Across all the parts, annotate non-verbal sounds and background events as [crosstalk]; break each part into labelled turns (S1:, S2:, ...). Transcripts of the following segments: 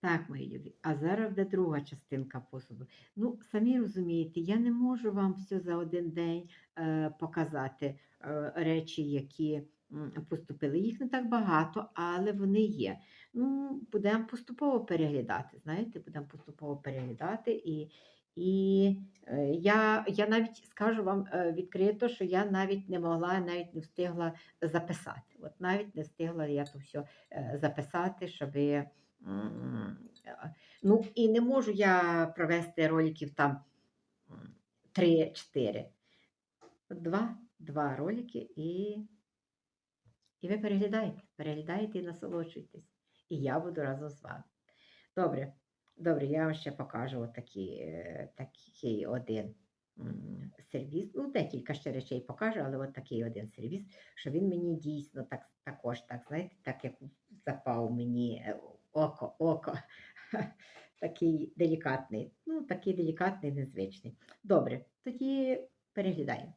S1: Так, мої любі, а зараз буде друга частинка посуду. Ну, самі розумієте, я не можу вам все за один день е, показати е, речі, які поступили. Їх не так багато, але вони є. Ну, будемо поступово переглядати. Знаєте, будемо поступово переглядати. І, і е, я, я навіть скажу вам е, відкрито, що я навіть не могла, навіть не встигла записати. От навіть не встигла я то все е, записати, щоби. Ну, і не можу я провести роликів там м, 3-4. Два, два ролики і, і ви переглядаєте, переглядаєте і насолоджуєтесь. І я буду разом з вами. Добре, добре, я вам ще покажу отакі, е, такий один сервіс. Ну, декілька ще речей покажу, але от такий один сервіс, що він мені дійсно так, також, так, знаєте, так як запав мені е, око, око. Такий делікатний. Ну, такий делікатний, незвичний. Добре, тоді переглядаємо.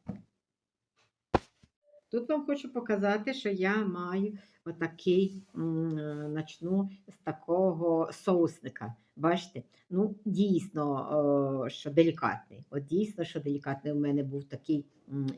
S1: Тут вам хочу показати, що я маю отакий, е, начну з такого соусника. Бачите? Ну, дійсно, що делікатний. От дійсно, що делікатний. У мене був такий,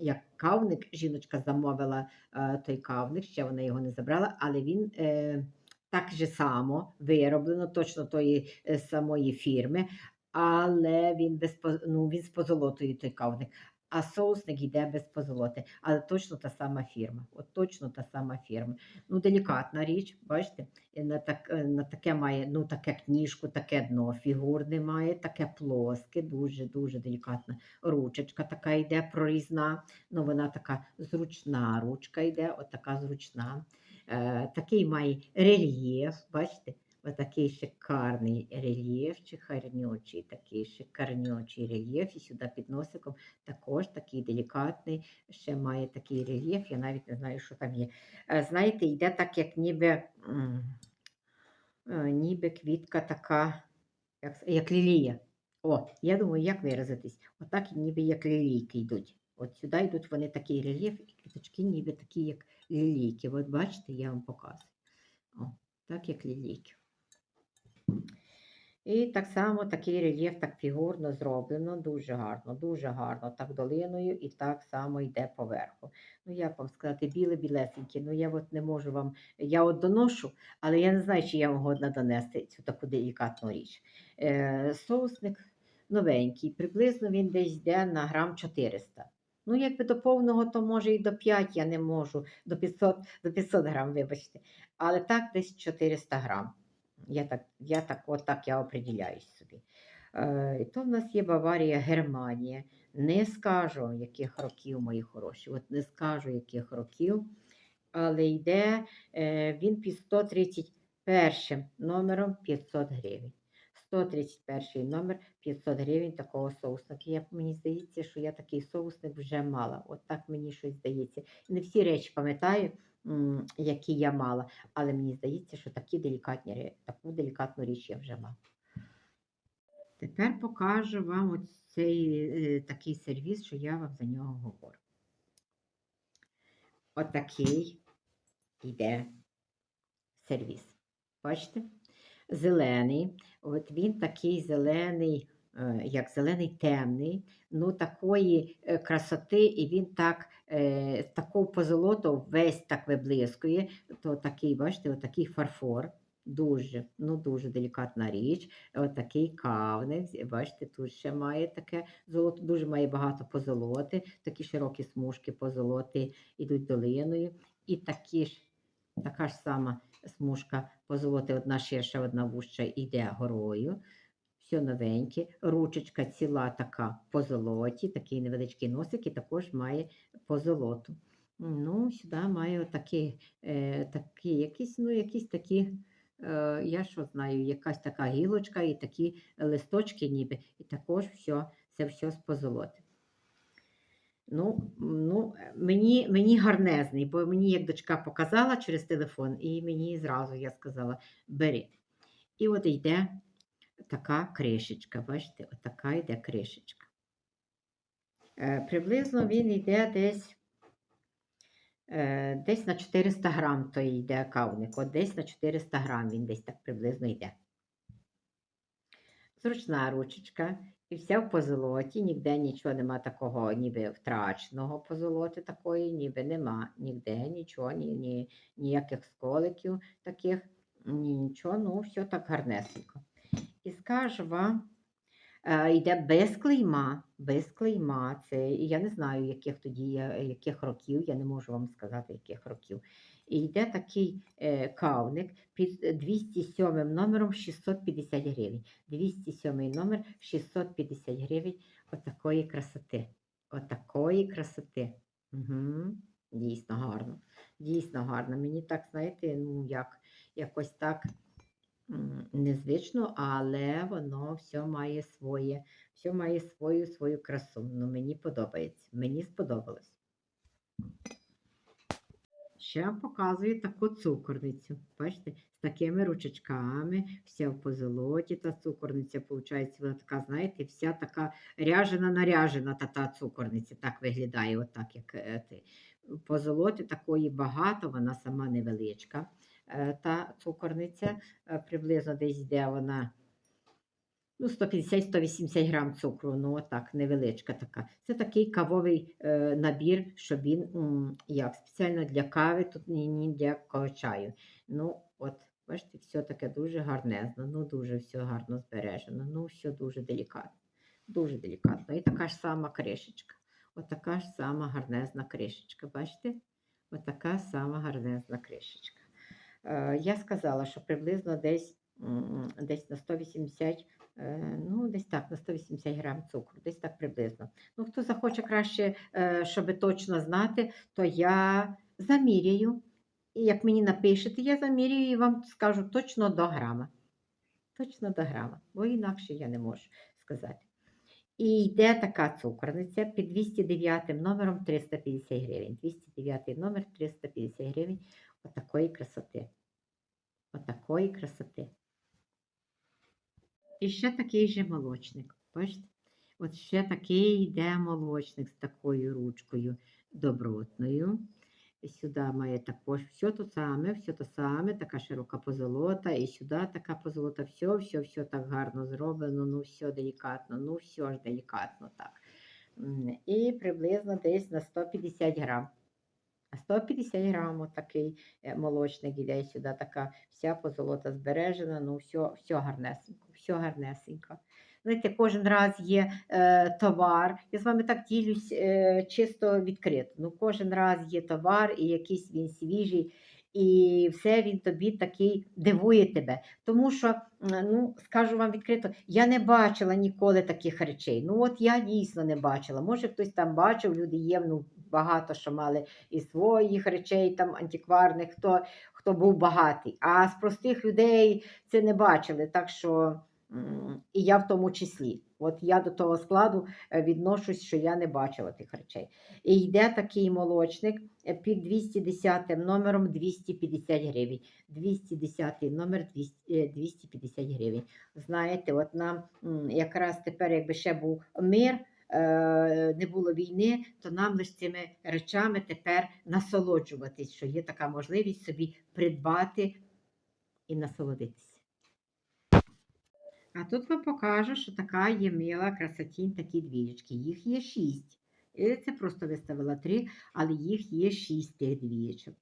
S1: як кавник. Жіночка замовила е, той кавник, ще вона його не забрала, але він е, так же само вироблено, точно тої е, самої фірми, але він без ну, він з позолотою той кавник. А соусник йде без позолоти, але точно та сама фірма. От точно та сама фірма. Ну, делікатна річ, бачите, І на, так, е, на таке має ну, таке кніжку, таке дно фігурне має, таке плоске, дуже-дуже делікатна ручечка така йде прорізна. Ну, вона така зручна ручка йде, от така зручна. Е, такий має рельєф, бачите? Отакий шикарний рельєф, шикарнючий, такий шикарнючий рельєф. І сюди під носиком також такий делікатний, ще має такий рельєф, я навіть не знаю, що там є. Е, Знаєте, йде так, як ніби, е, ніби квітка така, як, як лілія. О, я думаю, як виразитись? Отак ніби як лілійки йдуть. От сюди йдуть вони такий рельєф, і квіточки ніби такі, як лілійки. От бачите, я вам показую. О, так як лілійки. І так само такий рельєф так фігурно зроблено, дуже гарно, дуже гарно, так долиною і так само йде поверху. Ну, як вам сказати, біле-білесеньке, ну я от не можу вам, я от доношу, але я не знаю, чи я вам годна донести цю таку делікатну річ. Е, соусник новенький, приблизно він десь йде на грам 400. Ну, якби до повного, то може і до 5 я не можу, до 500, до 500 грам, вибачте. Але так десь 400 грам. Я так, я так, от я определяюсь собі. Е, то в нас є Баварія, Германія. Не скажу, яких років, мої хороші. От не скажу, яких років. Але йде е, він під 131 номером 500 гривень. 131 номер 500 гривень такого соусника. Я, мені здається, що я такий соусник вже мала. От так мені щось здається. Не всі речі пам'ятаю, які я мала, але мені здається, що такі делікатні, таку делікатну річ я вже мала. Тепер покажу вам от цей е, такий сервіс, що я вам за нього говорю. Отакий йде сервіс. Бачите? Зелений. От він такий зелений, е, як зелений темний, ну такої е, красоти, і він так е, такого позолоту весь так виблискує. То такий, бачите, отакий фарфор. Дуже, ну дуже делікатна річ. Отакий кавник. Бачите, тут ще має таке золото, дуже має багато позолоти, такі широкі смужки позолоти йдуть долиною. І такі ж, така ж сама смужка позолоти, одна ширша, одна вужча, йде горою. Все новеньке. Ручечка ціла така по золоті, такий невеличкий носик і також має позолоту. Ну, сюди має отакі, е, такі якісь, ну, якісь такі, е, я що знаю, якась така гілочка і такі листочки ніби, і також все, це все з позолоти. Ну, ну, мені, мені гарнезний, бо мені як дочка показала через телефон, і мені зразу я сказала, бери. І от йде така кришечка, бачите, от така йде кришечка. Е, приблизно він йде десь, е, десь на 400 грам той йде кавник, от десь на 400 грам він десь так приблизно йде. зручна ручечка, і вся в позолоті, ніде нічого нема такого, ніби втраченого позолоти такої, ніби нема, ніде нічого, ні, ні, ніяких сколиків таких, ні, нічого, ну все так гарнесенько. І скажу вам, е, йде без клейма, без клейма. Це я не знаю, яких тоді яких років, я не можу вам сказати, яких років. І йде такий е, кавник під 207 номером 650 гривень. 207 номер 650 гривень. Отакої красоти. Отакої красоти. Угу. Дійсно гарно. Дійсно гарно. Мені так, знаєте, ну як якось так незвично, але воно все має своє, все має свою свою красу. Ну, мені подобається. Мені сподобалось. Ще вам показую таку цукорницю. Бачите, з такими ручечками, вся в позолоті та цукорниця, виходить, вона така, знаєте, вся така ряжена наряжена та та цукорниця. Так виглядає, отак, як е, ти. Позолоти такої багато, вона сама невеличка. Е, Та цукорниця е, приблизно десь йде вона ну, 150-180 грам цукру, ну отак, невеличка така. Це такий кавовий е, набір, щоб він м, як спеціально для кави, тут ні, для кого чаю. Ну, от, бачите, все таке дуже гарнезно, ну дуже все гарно збережено, ну все дуже делікатно. Дуже делікатно. І така ж сама кришечка. Отака ж сама гарнезна кришечка. Бачите? Отака сама гарнезна кришечка. Е, я сказала, що приблизно десь, десь на 180 Е, Ну, десь так, на 180 грам цукру, десь так приблизно. Ну, хто захоче краще, е, щоб точно знати, то я заміряю. І як мені напишете, я заміряю і вам скажу точно до грама. Точно до грама, бо інакше я не можу сказати. І йде така цукорниця під 209 номером 350 гривень. 209 номер 350 гривень. Отакої красоти. Отакої красоти. І ще такий же молочник. Бачите? От ще такий йде молочник з такою ручкою добротною. Сюди має також все то саме, все то саме, така широка позолота, і сюди така позолота, все, все, все так гарно зроблено, ну все делікатно, ну все ж делікатно так. І приблизно десь на 150 грам. А 150 грам отакий е, молочник іде сюди, така вся позолота збережена, ну все, все гарнесенько, все гарнесенько. Знаєте, кожен раз є е, товар. Я з вами так ділюсь е, чисто відкрито. Ну, кожен раз є товар, і якийсь він свіжий, і все він тобі такий дивує тебе. Тому що, ну, скажу вам відкрито, я не бачила ніколи таких речей. Ну, от я дійсно не бачила. Може, хтось там бачив, люди є, ну, багато що мали і своїх речей там антикварних, хто, хто був багатий. А з простих людей це не бачили. Так що і я в тому числі. От я до того складу е, відношусь, що я не бачила тих речей. І йде такий молочник е, під 210 номером 250 гривень. 210 номер 200, е, 250 гривень. Знаєте, от нам якраз тепер, якби ще був мир, не було війни, то нам лише цими речами тепер насолоджуватись, що є така можливість собі придбати і насолодитися. А тут вам покажу, що така є мила красотінь, такі двієчки. Їх є шість. Це просто виставила три, але їх є шість тих двієчок.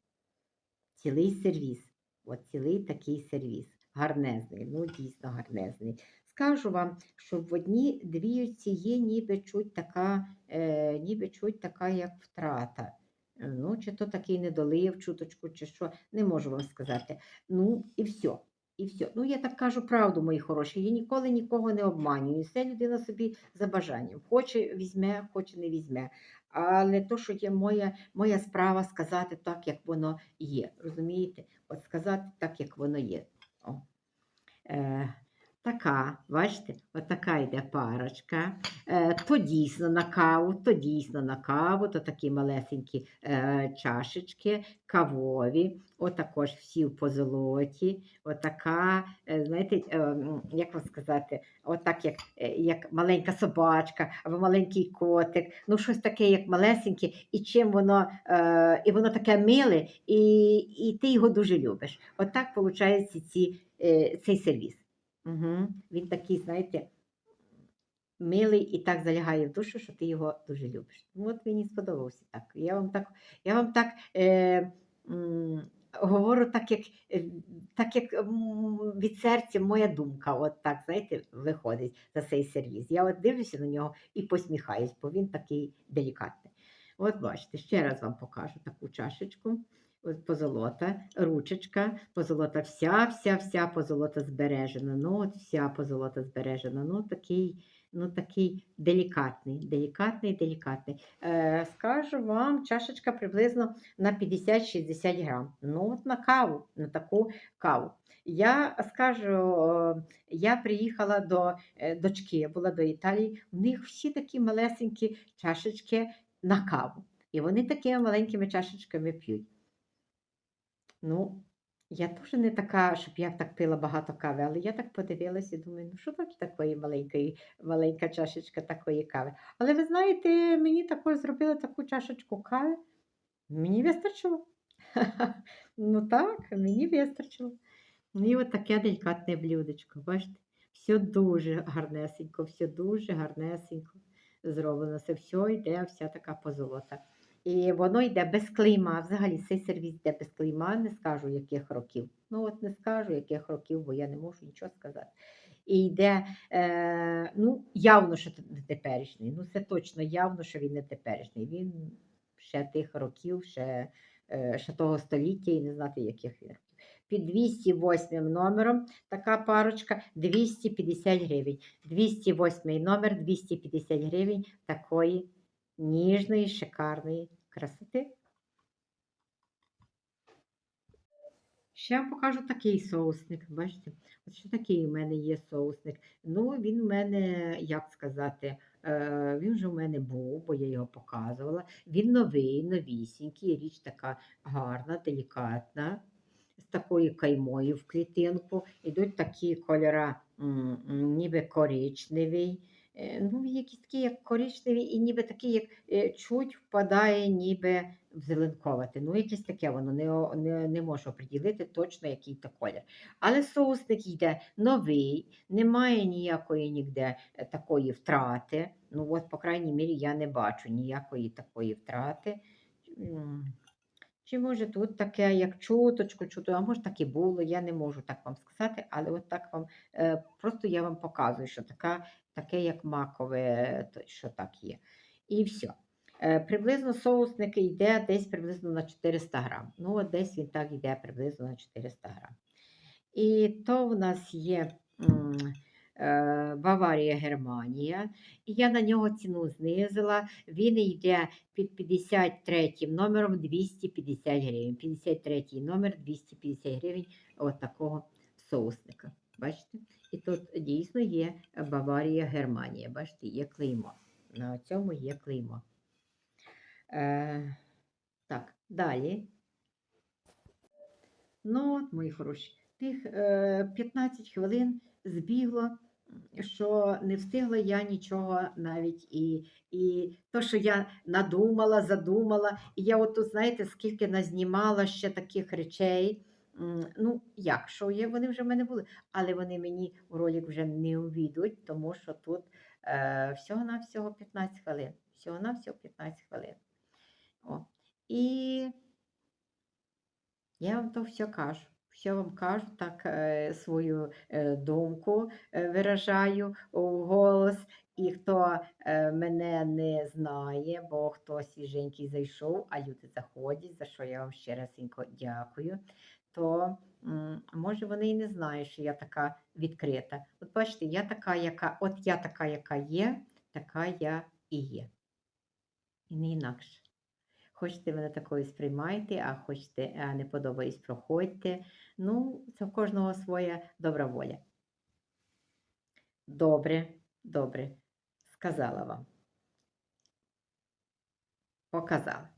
S1: Цілий сервіс. От цілий такий сервіс. Гарнезний, ну дійсно гарнезний. Скажу вам, що в одній двієчці є ніби чуть така, е, ніби чуть така, як втрата. Е, Ну, чи то такий недолив, чуточку, чи що, не можу вам сказати. Ну, і все. І все. Ну, я так кажу правду, мої хороші. Я ніколи нікого не обманюю. Все людина собі за бажанням. Хоче візьме, хоче не візьме. Але то, що є моя, моя справа сказати так, як воно є. Розумієте? От сказати так, як воно є. О. Е, така, бачите, от така йде парочка. Е, то дійсно на каву, то дійсно на каву, то такі малесенькі е, чашечки, кавові, от також всі в позолоті. Отака, е, знаєте, як вам сказати, отак, як, як маленька собачка або маленький котик, ну щось таке, як малесеньке, і чим воно, і воно таке миле, і, і ти його дуже любиш. Отак, виходить, ці, цей сервіс. Угу. Він такий, знаєте, милий і так залягає в душу, що ти його дуже любиш. От мені сподобався так. Я вам так, я вам так е, м, говорю, так як, е, так як від серця моя думка, от так, знаєте, виходить за цей сервіз. Я от дивлюся на нього і посміхаюсь, бо він такий делікатний. От бачите, ще раз вам покажу таку чашечку. От позолота, ручечка, позолота вся, вся, вся позолота збережена. Ну, от вся позолота збережена. Ну, такий, ну, такий делікатний, делікатний, делікатний. Е, скажу вам, чашечка приблизно на 50-60 грам. Ну, от на каву, на таку каву. Я скажу, е, я приїхала до е, дочки, я була до Італії, у них всі такі малесенькі чашечки на каву. І вони такими маленькими чашечками п'ють. Ну, я теж не така, щоб я так пила багато кави, але я так подивилася і думаю, ну що тут такої маленької, маленька чашечка такої кави. Але ви знаєте, мені також зробили таку чашечку кави. Мені вистачило. [laughs] Ну так, мені вистачило. І от таке делікатне блюдечко. Бачите? Все дуже гарнесенько, все дуже гарнесенько зроблено. Це все йде, вся така позолота. І воно йде без клейма. Взагалі цей сервіс йде без клейма, не скажу яких років. Ну от не скажу яких років, бо я не можу нічого сказати. І йде, е, ну, явно, що не теперішній. Ну, це точно явно, що він не теперішній. Він ще тих років, ще, е, ще того століття і не знати, яких він років. Під 208 номером така парочка 250 гривень. 208 номер 250 гривень такої ніжної, шикарної красоти. Ще вам покажу такий соусник. Бачите? От що такий у мене є соусник. Ну, він у мене, як сказати, е, він вже у мене був, бо я його показувала. Він новий, новісінький, річ така гарна, делікатна, з такою каймою в клітинку. Ідуть такі кольори, ніби коричневий. Е, Ну, якісь такі, як коричневі, і ніби такі, як е, чуть впадає, ніби в зеленковате. Ну, якесь таке воно не, не, не можу оприділити точно, який то колір. Але соусник йде новий, немає ніякої ніде е, такої втрати. Ну, от, по крайній мірі, я не бачу ніякої такої втрати. Чи може тут таке, як чуточку, чуту, а може так і було, я не можу так вам сказати, але от так вам, е, просто я вам показую, що така таке, як макове, що так є. І все. Приблизно соусник йде десь приблизно на 400 грам. Ну, от десь він так йде приблизно на 400 грам. І то в нас є Баварія, Германія. І я на нього ціну знизила. Він йде під 53 номером 250 гривень. 53 номер 250 гривень от соусника. Бачите? І тут дійсно є Баварія, Германія. Бачите, є клеймо. На цьому є клеймо. Е, так, далі. Ну, от, мої хороші, тих е, 15 хвилин збігло, що не встигла я нічого навіть і, і то, що я надумала, задумала, і я от знаєте, скільки назнімала ще таких речей. Ну, як, що є, вони вже в мене були, але вони мені у ролик вже не увійдуть, тому що тут е, всього-навсього 15 хвилин. Всього-навсього 15 хвилин. О. І я вам то все кажу. Все вам кажу, так е, свою е, думку е, виражаю у голос. І хто мене не знає, бо хто свіженький зайшов, а люди заходять, за що я вам ще разенько дякую, то може вони і не знають, що я така відкрита. От бачите, я така, яка, от я така, яка є, така я і є. І не інакше. Хочете мене такою сприймайте, а хочете, а не подобається, проходьте. Ну, це в кожного своя добра воля. Добре, добре. Сказала вам. Показала.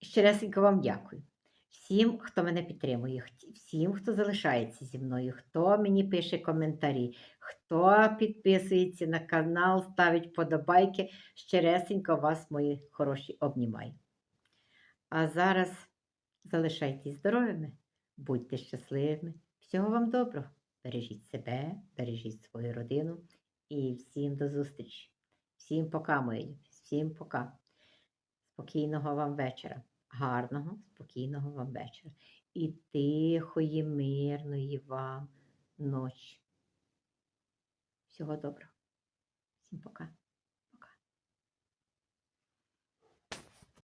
S1: Ще разенько вам дякую. Всім, хто мене підтримує, всім, хто залишається зі мною, хто мені пише коментарі, хто підписується на канал, ставить подобайки. Щересенько вас, мої хороші, обнімаю. А зараз залишайтесь здоровими, будьте щасливими. Всього вам доброго. Бережіть себе, бережіть свою родину і всім до зустрічі. Всім пока, мої всім пока. Спокійного вам вечора. Гарного, спокійного вам вечора. І тихої, мирної вам ночі. Всього доброго. Всім пока.